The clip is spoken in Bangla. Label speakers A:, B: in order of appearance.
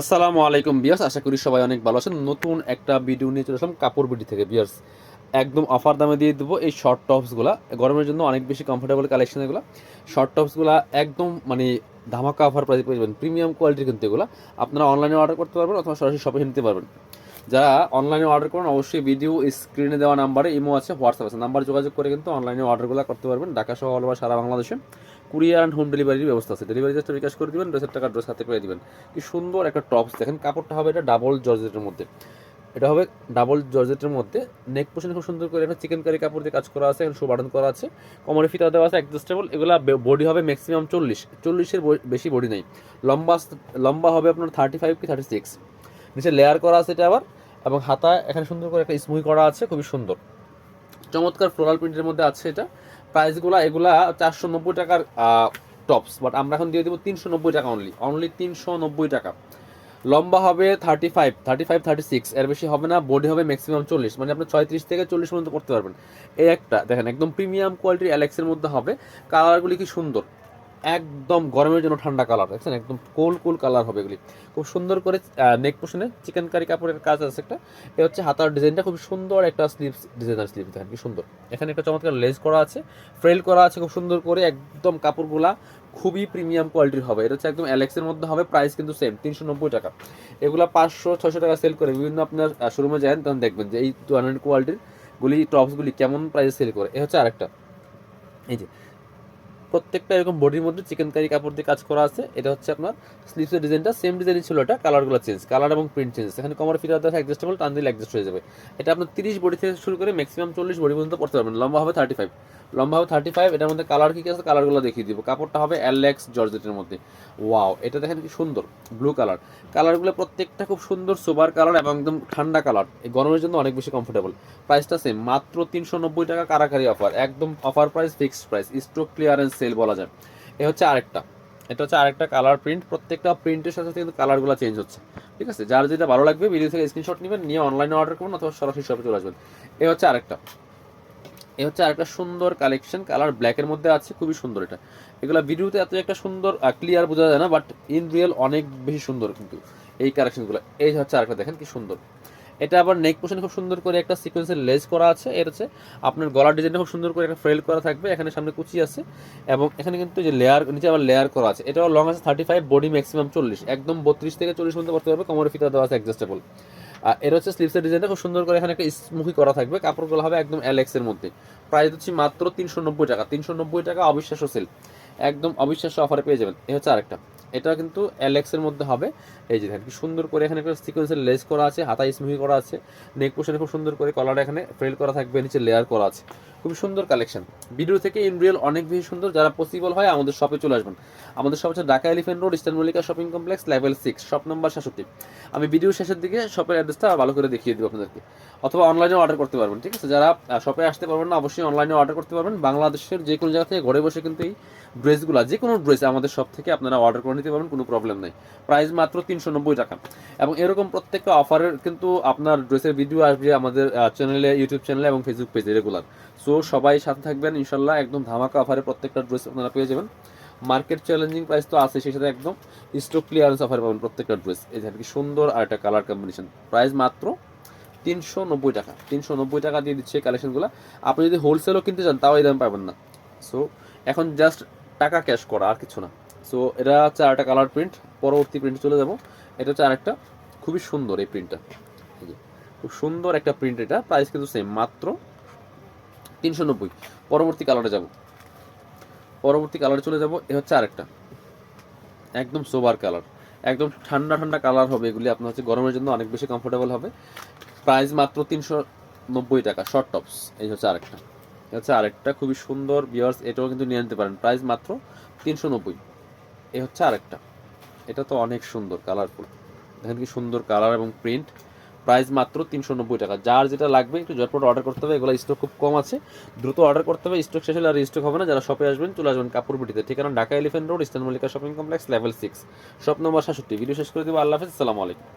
A: আসসালামু আলাইকুম বিয়ার্স আশা করি সবাই অনেক ভালো আছেন। নতুন একটা ভিডিও নিয়ে চলে আসলাম কাপড় বিডি থেকে বিয়ার্স একদম অফার দামে দিয়ে দেবো এই শর্ট টপসগুলো গরমের জন্য অনেক বেশি কমফোর্টেবল কালেকশন এগুলো। শর্ট টপসগুলো একদম মানে ধামাকা অফার প্রাইস পেয়ে যাবেন। প্রিমিয়াম কোয়ালিটির কিন্তু এগুলো। আপনারা অনলাইনে অর্ডার করতে পারবেন অথবা সরাসরি শপে কিনতে পারবেন। যারা অনলাইনে অর্ডার করেন, অবশ্যই ভিডিও স্ক্রিনে দেওয়া নাম্বারে ইমো আছে হোয়াটসঅ্যাপ আছে। নাম্বার যোগাযোগ করে কিন্তু অনলাইনে অর্ডারগুলো করতে পারবেন। ঢাকা সহ অল ওভার সারা বাংলাদেশে। কুরিয়ার অ্যান্ড হোম ডেলিভারির ব্যবস্থা আছে। ডেলিভারি চার্জটা বিকাশ করে দিবেন ড্রেসের টাকা ড্রেস হাতে পেয়ে দিবেন। কি সুন্দর একটা টপস দেখেন, কাপড়টা হবে এটা ডাবল জর্জেটের মধ্যে। এটা হবে ডাবল জর্জেটের মধ্যে। নেক পোশনে খুব সুন্দর করে একটা চিকেন কারি কাপড় দিয়ে কাজ করা আছে শো বাটন করা আছে। কোমরে ফিতা দেওয়া আছে অ্যাডজাস্টেবল এগুলা বডি হবে ম্যাক্সিমাম চল্লিশ। চল্লিশের বেশি বডি নেই। লম্বা লম্বা হবে আপনার থার্টি ফাইভ কি থার্টি সিক্স নিচে লেয়ার করা আছে এটা আবার। এবং হাতা, এখানে সুন্দর করে একটা স্মুই করা আছে, খুবই সুন্দর। চমৎকার ফ্লোরাল প্রিন্টের মধ্যে আছে এটা। প্রাইসগুলো এগুলা চারশো নব্বই টাকার টপস বাট আমরা এখন দিয়ে দেবো তিনশো নব্বই টাকা অনলি অনলি তিনশো নব্বই টাকা। লম্বা হবে thirty five thirty five thirty six এর বেশি হবে না বডি হবে ম্যাক্সিমাম চল্লিশ মানে আপনি ছয়ত্রিশ থেকে চল্লিশ পর্যন্ত করতে পারবেন। এই একটা, দেখেন, একদম প্রিমিয়াম কোয়ালিটির অ্যালেক্সের মধ্যে হবে। কালারগুলি কি সুন্দর। একদম গরমের জন্য ঠান্ডা কালার দেখছেন? একদম কোল কোল কালার হবে এগুলি। খুব সুন্দর করে নেক পোশনে চিকেন কারি কাপড়ের কাজ আছে একটা। এ হচ্ছে হাতার ডিজাইনটা খুব সুন্দর একটা স্লিভস ডিজাইনার স্লিভ দেখেন কি সুন্দর। এখানে একটা চমৎকার লেস করা আছে ফ্রেল করা আছে খুব সুন্দর করে, একদম কাপড়গুলা খুবই প্রিমিয়াম কোয়ালিটির হবে। এটা হচ্ছে একদম অ্যালেক্সের মধ্যে হবে প্রাইস কিন্তু সেম তিনশো নব্বই টাকা। এগুলা পাঁচশো ছশো টাকা সেল করে। বিভিন্ন আপনার শোরুমে যান তখন দেখবেন যে এই টু হান্ড্রেড কোয়ালিটির গুলি টপসগুলি কেমন প্রাইসে সেল করে। এ হচ্ছে আরেকটা। এই যে প্রত্যেকটা এরকম বডির মধ্যে চিকেন কারি কাপড় দিয়ে কাজ করা আছে। এটা হচ্ছে আপনার স্লিভসের ডিজাইনটা সেম ডিজাইনই ছিল এটা কালারগুলো চেঞ্জ কালার এবং প্রিন্ট চেঞ্জ এখানে কমার ফিটার দেওয়া অ্যাডজাস্টেবল টান দিলে অ্যাডজাস্ট হয়ে যাবে। এটা আপনার তিরিশ বডি থেকে শুরু করে ম্যাক্সিমাম চল্লিশ বডি পর্যন্ত পড়তে পারবেন। লম্বা হবে থার্টি ফাইভ লম্বা হবে থার্টি ফাইভ এটার মধ্যে কালার কী কী আছে কালারগুলো দেখিয়ে দিব। কাপড়টা হবে অ্যালেক্স জর্জেটের মধ্যে। ওয়াও এটা দেখেন কি সুন্দর ব্লু কালার কালারগুলো প্রত্যেকটা খুব সুন্দর সোবার কালার এবং একদম ঠান্ডা কালার এই গরমের জন্য অনেক বেশি কমফোর্টেবল প্রাইসটা সেম মাত্র তিনশো নব্বই টাকা কারাকারি অফার একদম offer price fixed price stock clearance sale বলা যায়। এ হচ্ছে আরেকটা। এটা হচ্ছে আরেকটা কালার প্রিন্ট প্রত্যেকটা প্রিন্টের সাথে সাথে কিন্তু কালারগুলো চেঞ্জ হচ্ছে। ঠিক আছে? যার যেটা ভালো লাগবে ভিডিও থেকে স্ক্রিনশট নেবেন, নিয়ে অনলাইনে অর্ডার করুন অথবা সরাসরি শপে চলে আসবেন। এ হচ্ছে আরেকটা। এ হচ্ছে আরেকটা সুন্দর কালেকশন কালার ব্ল্যাকের মধ্যে আছে, খুবই সুন্দর এটা। এগুলো ভিডিওতে এত একটা সুন্দর ক্লিয়ার বোঝা যায় না বাট ইন রিয়েল অনেক বেশি সুন্দর কিন্তু এই কালেকশনগুলো এই হচ্ছে আরেকটা, দেখেন কি সুন্দর। এটা আবার নেক পোশনে খুব সুন্দর করে একটা সিকোয়েন্সের লেস করা আছে। এর হচ্ছে আপনার গলার ডিজাইনটা খুব সুন্দর করে একটা ফ্রেল করা থাকবে। এখানে সামনে কুচি আছে এবং এখানে কিন্তু যে লেয়ার নিচে আবার লেয়ার করা আছে। এটাও লং আছে থার্টি ফাইভ বডি ম্যাক্সিমাম চল্লিশ। একদম বত্রিশ থেকে চল্লিশ পর্যন্ত করতে পারবে। কোমরে ফিতা দেওয়া আছে অ্যাডজাস্টেবল আর এর হচ্ছে স্লিভসের ডিজাইনটা খুব সুন্দর করে এখানে একটা স্মুখি করা থাকবে। কাপড়গুলো হবে একদম অ্যালেক্সের মধ্যে। প্রাইস হচ্ছে মাত্র তিনশো নব্বই টাকা। তিনশো নব্বই টাকা অবিশ্বাস্য সেল একদম অবিশ্বাস্য অফারে পেয়ে যাবেন। এ হচ্ছে আরেকটা। এটা কিন্তু অ্যালেক্সের মধ্যে হবে। এই যে দেখেন, কি সুন্দর করে এখানে একটা সিকোয়েন্সের লেস করা আছে হাতা স্মুহি করা আছে নেক পোশনে খুব সুন্দর করে কলার এখানে ফ্রেল করা থাকবে, নিচে লেয়ার করা আছে। খুব সুন্দর কালেকশন ভিডিও থেকে ইন রিয়েল অনেক বেশি সুন্দর, যারা পসিবল হয় আমাদের শপে চলে আসবেন। আমাদের শপ হচ্ছে Dhaka elephant road eastern Mallika shopping complex level six shop number সাতষট্টি আমি ভিডিও শেষের দিকে শপের অ্যাড্রেসটা ভালো করে দেখিয়ে দেবো আপনাদেরকে। অথবা অনলাইনে অর্ডার করতে পারবেন, ঠিক আছে? যারা শপে আসতে পারবেন না, অবশ্যই অনলাইনে অর্ডার করতে পারবেন। বাংলাদেশের যে কোনো জায়গা থেকে ঘরে বসে কিন্তু এই ড্রেসগুলো যে কোনো ড্রেস আমাদের শপ থেকে আপনারা অর্ডার করে নিতে পারবেন, কোনো প্রবলেম নেই। প্রাইস মাত্র তিনশো নব্বই টাকা। এবং এরকম প্রত্যেকটা অফারের কিন্তু আপনার ড্রেসের ভিডিও আসবে আমাদের চ্যানেলে ইউটিউব চ্যানেলে এবং ফেসবুক পেজে রেগুলার সো সবাই সাথে থাকবেন, ইনশাল্লাহ একদম ধামাকা অফারে প্রত্যেকটা ড্রেস আপনারা পেয়ে যাবেন। মার্কেট চ্যালেঞ্জিং প্রাইস তো আছে, সেই সাথে একদম স্টক ক্লিয়ারেন্স অফার পাবেন প্রত্যেকটা ড্রেস এই যে কি সুন্দর আর একটা কালার কম্বিনেশন প্রাইস মাত্র তিনশো নব্বই টাকা। তিনশো নব্বই টাকা দিয়ে দিচ্ছে কালেকশনগুলো আপনি যদি হোলসেলও কিনতে চান, তাও এই দাম পাবেন না। সো এখন জাস্ট টাকা ক্যাশ করা, আর কিছু না। সো এটা হচ্ছে আরেকটা কালার প্রিন্ট পরবর্তী প্রিন্ট চলে যাব। এটা হচ্ছে আরেকটা খুবই সুন্দর এই প্রিন্টটা খুব সুন্দর একটা প্রিন্ট এটা। প্রাইস কিন্তু সেম মাত্র তিনশো নব্বই। পরবর্তী কালারে যাব। পরবর্তী কালারে চলে যাব। এ হচ্ছে আরেকটা। একদম সোবার কালার একদম ঠান্ডা ঠান্ডা কালার হবে এগুলি। আপনার হচ্ছে গরমের জন্য অনেক বেশি কমফোর্টেবল হবে। প্রাইস মাত্র তিনশো নব্বই টাকা। শর্ট টপস এই হচ্ছে আরেকটা। হচ্ছে আরেকটা খুবই সুন্দর। বিয়ার্স এটাও কিন্তু নিয়ে নিতে পারেন। প্রাইস মাত্র তিনশো নব্বই। এ হচ্ছে আরেকটা। এটা তো অনেক সুন্দর কালারফুল দেখেন কি সুন্দর কালার এবং প্রিন্ট প্রাইস মাত্র তিনশো নব্বই টাকা। যার যেটা লাগবে, একটু ঝটপট অর্ডার করতে হবে। এগুলো স্টক খুব কম আছে। দ্রুত অর্ডার করতে হবে। স্টক শেষ হলে আর স্টক হবে না। যারা শপে আসবেন, চলে আসবেন কাপড় ঠিকানা Dhaka elephant road, eastern Mallika shopping complex level six shop number সাতষট্টি ভিডিও শেষ করে দেবো। আল্লাহ হাফিজ। আসসালামু আলাইকুম।